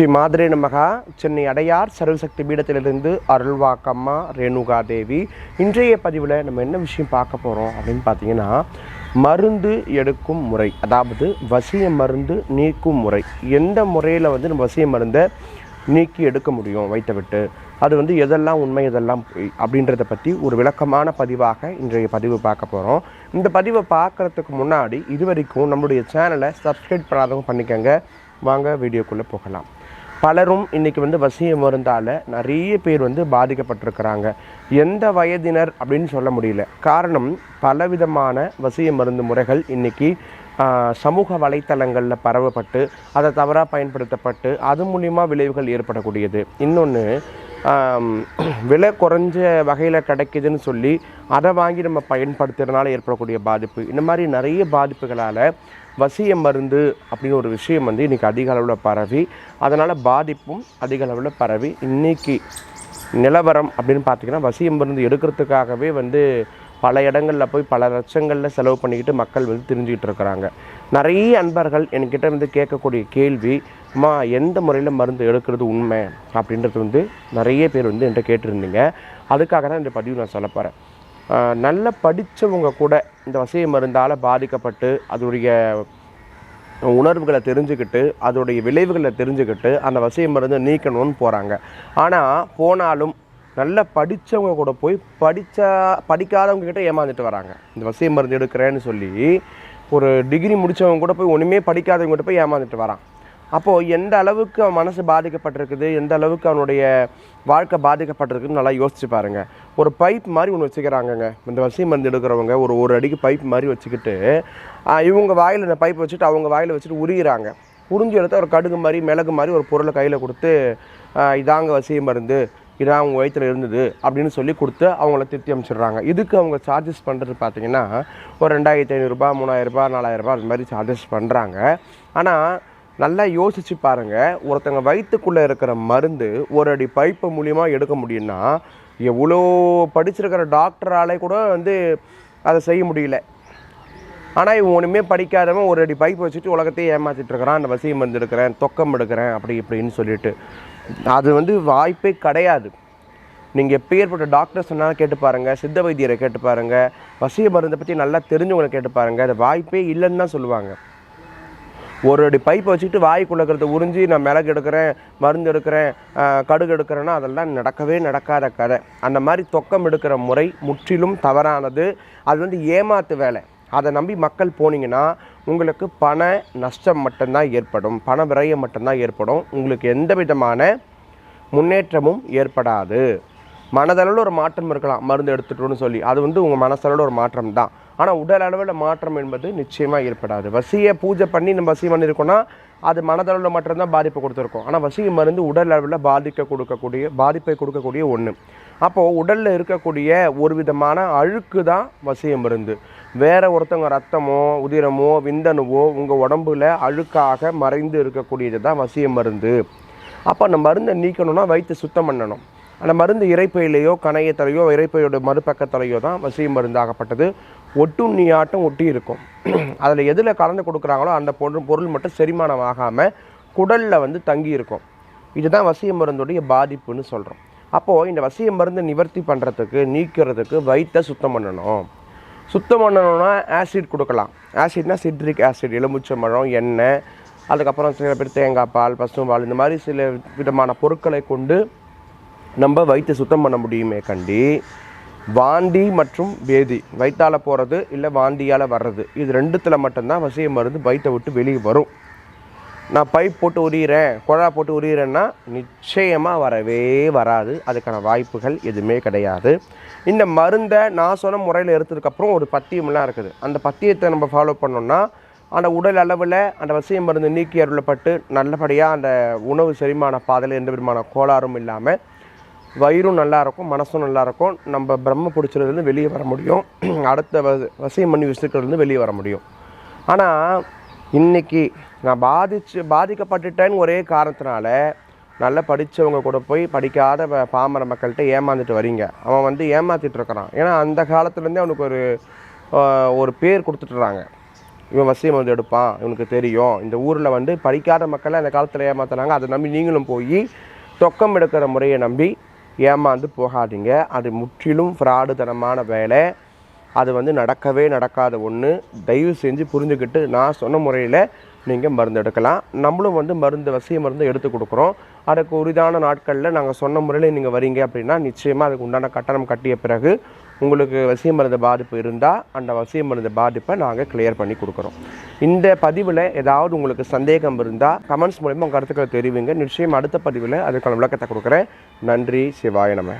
ஸ்ரீ மாதிரி நமகா. சென்னை அடையார் சர்வசக்தி பீடத்திலிருந்து அருள்வாக்கம்மா ரேணுகா தேவி இன்றைய பதிவில் நம்ம என்ன விஷயம் பார்க்க போகிறோம் அப்படின்னு பார்த்தீங்கன்னா மருந்து எடுக்கும் முறை அதாவது வசிய மருந்து நீக்கும் முறை. எந்த முறையில் வந்து நம்ம வசிய மருந்தை நீக்கி எடுக்க முடியும் வைத்த விட்டு? அது வந்து எதெல்லாம் உண்மை எதெல்லாம் அப்படின்றத பற்றி ஒரு விளக்கமான பதிவாக இன்றைய பதிவு பார்க்க போகிறோம் இந்த பதிவை பார்க்குறதுக்கு முன்னாடி இது வரைக்கும் நம்மளுடைய சேனலை சப்ஸ்கிரைப் பண்ணாதவங்க பண்ணிக்கோங்க. வாங்க வீடியோக்குள்ளே போகலாம். பலரும் இன்றைக்கி வந்து வசிய மருந்தால் நிறைய பேர் வந்து பாதிக்கப்பட்டிருக்கிறாங்க. எந்த வயதினர் அப்படின்னு சொல்ல முடியல. காரணம் பலவிதமான வசிய மருந்து முறைகள் இன்றைக்கி சமூக வலைத்தளங்களில் பரவப்பட்டு அதை தவறாக பயன்படுத்தப்பட்டு அது மூலிமா விளைவுகள் ஏற்படக்கூடியது. இன்னொன்று விலை குறைஞ்ச வகையில் கிடைக்குதுன்னு சொல்லி அதை வாங்கி நம்ம பயன்படுத்துறதுனால ஏற்படக்கூடிய பாதிப்பு. இந்த மாதிரி நிறைய பாதிப்புகளால் வசிய மருந்து அப்படின்னு ஒரு விஷயம் வந்து இன்றைக்கி அதிக அளவில் பரவி அதனால் பாதிப்பும் அதிக அளவில் பரவி இன்றைக்கி நிலவரம் அப்படின்னு பார்த்தீங்கன்னா வசிய மருந்து எடுக்கிறதுக்காகவே வந்து பல இடங்களில் போய் பல லட்சங்களில் செலவு பண்ணிக்கிட்டு மக்கள் வந்து தெரிஞ்சுக்கிட்டு இருக்கிறாங்க. நிறைய அன்பர்கள் என்கிட்ட வந்து கேட்கக்கூடிய கேள்வி மா எந்த முறையில் மருந்து எடுக்கிறது உண்மை? அப்படின்றது வந்து நிறைய பேர் வந்து என்கிட்ட கேட்டிருந்தீங்க. அதுக்காக தான் இந்த பதிவு நான் சொல்ல போகிறேன் நல்லா படித்தவங்க கூட இந்த வசிய மருந்தால் பாதிக்கப்பட்டு அதோடைய உணர்வுகளை தெரிஞ்சுக்கிட்டு அதோடைய விளைவுகளை தெரிஞ்சுக்கிட்டு அந்த வசிய மருந்து நீக்கணும்னு போகிறாங்க ஆனால் போனாலும் நல்லா படித்தவங்க கூட போய் படித்தா படிக்காதவங்க கிட்ட ஏமாந்துட்டு வராங்க. இந்த வசிய மருந்து எடுக்கிறேன்னு சொல்லி ஒரு டிகிரி முடித்தவங்க கூட போய் ஒன்றுமே படிக்காதவங்க கிட்ட போய் ஏமாந்துட்டு வரான். அப்போது எந்த அளவுக்கு அவன் மனசு பாதிக்கப்பட்டிருக்குது எந்த அளவுக்கு அவனுடைய வாழ்க்கை பாதிக்கப்பட்டிருக்குன்னு நல்லா யோசிச்சு பாருங்கள் ஒரு பைப் மாதிரி ஒன்று வச்சுக்கிறாங்கங்க. இந்த வசி மருந்து எடுக்கிறவங்க ஒரு ஒரு அடிக்கு பைப் மாதிரி வச்சுக்கிட்டு இவங்க வாயில் இந்த பைப் வச்சுட்டு அவங்க வாயில் வச்சுட்டு உரிகிறாங்க. உறிஞ்சி எடுத்து ஒரு கடுகு மாதிரி மிளகு மாதிரி ஒரு பொருளை கையில் கொடுத்து இதாங்க வசிய மருந்து. இதான் அவங்க வயிற்றில் இருந்தது அப்படின்னு சொல்லி கொடுத்து அவங்கள திருத்தி அமைச்சிடுறாங்க. இதுக்கு அவங்க சார்ஜஸ் பண்ணுறது பார்த்தீங்கன்னா ஒரு ரெண்டாயிரத்தி ஐநூறுரூபா மூணாயிரரூபா நாலாயிரரூபா அது மாதிரி சார்ஜஸ் பண்ணுறாங்க ஆனால் நல்லா யோசித்து பாருங்கள் ஒருத்தங்க வயிற்றுக்குள்ளே இருக்கிற மருந்து ஒரு அடி பைப்பு மூலியமாக எடுக்க முடியும்னா எவ்வளோ படிச்சிருக்கிற டாக்டராலே கூட வந்து அதை செய்ய முடியல. ஆனால் இவன் ஒன்றுமே படிக்காதவன் ஒரு அடி பைப் வச்சுட்டு உலகத்தையே ஏமாற்றிட்டு இருக்கிறான். அந்த வசியம் மருந்து எடுக்கிறேன் தொக்கம் எடுக்கிறேன் அப்படி இப்படின்னு சொல்லிட்டு. அது வந்து வாய்ப்பே கிடையாது. நீங்கள் எப்பேற்பட்ட டாக்டர் சொன்னாலும் கேட்டு பாருங்கள் சித்த வைத்தியரை கேட்டு பாருங்கள் வசிய மருந்தை பற்றி நல்லா தெரிஞ்சவங்களை கேட்டு பாருங்கள் அது வாய்ப்பே இல்லைன்னு தான் சொல்லுவாங்க. ஒரு அடி பைப்பை வச்சுட்டு வாய்க்குள்ள இருக்கிறத உறிஞ்சி நான் மிளகு எடுக்கிறேன் மருந்து எடுக்கிறேன் கடுகு எடுக்கிறேன்னா அதெல்லாம் நடக்கவே நடக்காத கதை. அந்த மாதிரி தொக்கம் எடுக்கிற முறை முற்றிலும் தவறானது. அது வந்து ஏமாத்து வேலை. அதை நம்பி மக்கள் போனீங்கன்னா உங்களுக்கு பண நஷ்டம் மட்டும்தான் ஏற்படும். பண விரயம் மட்டும்தான் ஏற்படும். உங்களுக்கு எந்த விதமான முன்னேற்றமும் ஏற்படாது. மனதளவில் ஒரு மாற்றம் இருக்கலாம். மருந்து எடுத்துட்டோன்னு சொல்லி. அது வந்து உங்கள் மனசளவில் ஒரு மாற்றம் தான் ஆனால் உடல் அளவில் மாற்றம் என்பது நிச்சயமாக ஏற்படாது. வசியை பூஜை பண்ணி நம்ம வசியம் பண்ணியிருக்கோன்னா அது மனதளவில் மட்டும்தான் பாதிப்பை கொடுத்துருக்கோம். ஆனால் வசிக மருந்து உடல் அளவில் பாதிக்க கொடுக்கக்கூடிய பாதிப்பை கொடுக்கக்கூடிய ஒன்று அப்போது உடலில் இருக்கக்கூடிய ஒரு விதமான அழுக்கு தான் வசிய மருந்து. வேறு ஒருத்தவங்க ரத்தமோ உதிரமோ விந்தணுவோ உங்கள் உடம்புல அழுக்காக மறைந்து இருக்கக்கூடியது தான் வசிய மருந்து. அப்போ அந்த மருந்தை நீக்கணும்னா வயிற்று சுத்தம் பண்ணணும். அந்த மருந்து இறைப்பையிலையோ கணையத்திலையோ இறைப்பையோட மறுபக்கத்திலையோ தான் வசிய ஒட்டுண்ணி ஒட்டுண்ணியாட்டம் ஒட்டி இருக்கும் அதில் எதில் கலந்து கொடுக்குறாங்களோ அந்த பொருள் பொருள் மட்டும் செரிமானம் ஆகாமல் குடலில் வந்து தங்கி இருக்கும் இதுதான் வசிய மருந்துடைய பாதிப்புன்னு சொல்கிறோம் அப்போது இந்த வசிய மருந்து நிவர்த்தி பண்ணுறதுக்கு நீக்கிறதுக்கு வயிற்றை சுத்தம் பண்ணணும். சுத்தம் பண்ணணும்னா ஆசிட் கொடுக்கலாம். ஆசிட்னா சிட்ரிக் ஆசிட் எலுமிச்சை மரம் எண்ணெய் அதுக்கப்புறம் சில பேர் தேங்காய் பால் பசும்பால் இந்த மாதிரி சில விதமான பொருட்களை கொண்டு நம்ம வயிற்று சுத்தம் பண்ண முடியுமே கண்டி. வாந்தி மற்றும் வேதி. வயிற்றால் போகிறது இல்லை வாந்தியால் வர்றது. இது ரெண்டுத்தில் மட்டும்தான் வசிய மருந்து வயிற்றை விட்டு வெளியே வரும். நான் பைப் போட்டு உரியிறேன் குழா போட்டு உரியிறேன்னா நிச்சயமாக வரவே வராது. அதுக்கான வாய்ப்புகள் எதுவுமே கிடையாது. இந்த மருந்தை நான் சொன்ன முறையில் எடுத்ததுக்கப்புறம் ஒரு பத்தியம்லாம் இருக்குது. அந்த பத்தியத்தை நம்ம ஃபாலோ பண்ணோம்னா அந்த உடல் அளவில் அந்த வசிய மருந்து நீக்கி அருளப்பட்டு நல்லபடியாக அந்த உணவு செரிமான பாதையில் எந்த விதமான கோளாறும் இல்லாமல் வயிறும் நல்லாயிருக்கும் மனசும் நல்லாயிருக்கும். நம்ம பிரம்ம பிடிச்சதுலேருந்து வெளியே வர முடியும். அடுத்த வ வசியம் பண்ணி விசுக்கிறதுலேருந்து வெளியே வர முடியும். ஆனால் இன்றைக்கி நான் பாதிச்சு பாதிக்கப்பட்டுட்டேன்னு ஒரே காரணத்தினால நல்லா படித்தவங்க கூட போய் படிக்காத பாமர மக்கள்கிட்ட ஏமாந்துட்டு வரீங்க. அவன் வந்து ஏமாற்றிட்டு இருக்கிறான் ஏன்னா அந்த காலத்துலேருந்தே அவனுக்கு ஒரு ஒரு பேர் கொடுத்துட்றாங்க இவன் வசியம் வந்து எடுப்பான் இவனுக்கு தெரியும். இந்த ஊரில் வந்து படிக்காத மக்களை அந்த காலத்தில் ஏமாத்துனாங்க. அதை நம்பி நீங்களும் போய் தொக்கம் எடுக்கிற முறையை நம்பி ஏமாந்து போகாதீங்க. அது முற்றிலும் ஃப்ராடுதனமான வேலை. அது வந்து நடக்கவே நடக்காத ஒன்று தயவு செஞ்சு புரிஞ்சுக்கிட்டு நான் சொன்ன முறையில் நீங்கள் மருந்து எடுக்கலாம். நம்மளும் வந்து மருந்து வசிய மருந்து எடுத்து கொடுக்குறோம். அதுக்கு உரிதான நாட்களில் நாங்கள் சொன்ன முறையில் நீங்கள் வரீங்க அப்படின்னா நிச்சயமாக அதுக்கு உண்டான கட்டணம் கட்டிய பிறகு உங்களுக்கு வசிய மருந்து பாதிப்பு இருந்தால் அந்த வசிய மருந்து பாதிப்பை நாங்கள் கிளியர் பண்ணி கொடுக்குறோம். இந்த பதிவில் ஏதாவது உங்களுக்கு சந்தேகம் இருந்தால் கமெண்ட்ஸ் மூலயமா உங்கள் கருத்துக்களை தெரிவிங்க. நிச்சயம் அடுத்த பதிவில் அதுக்கான விளக்கத்தை கொடுக்குறேன். நன்றி. சிவாய நம்ம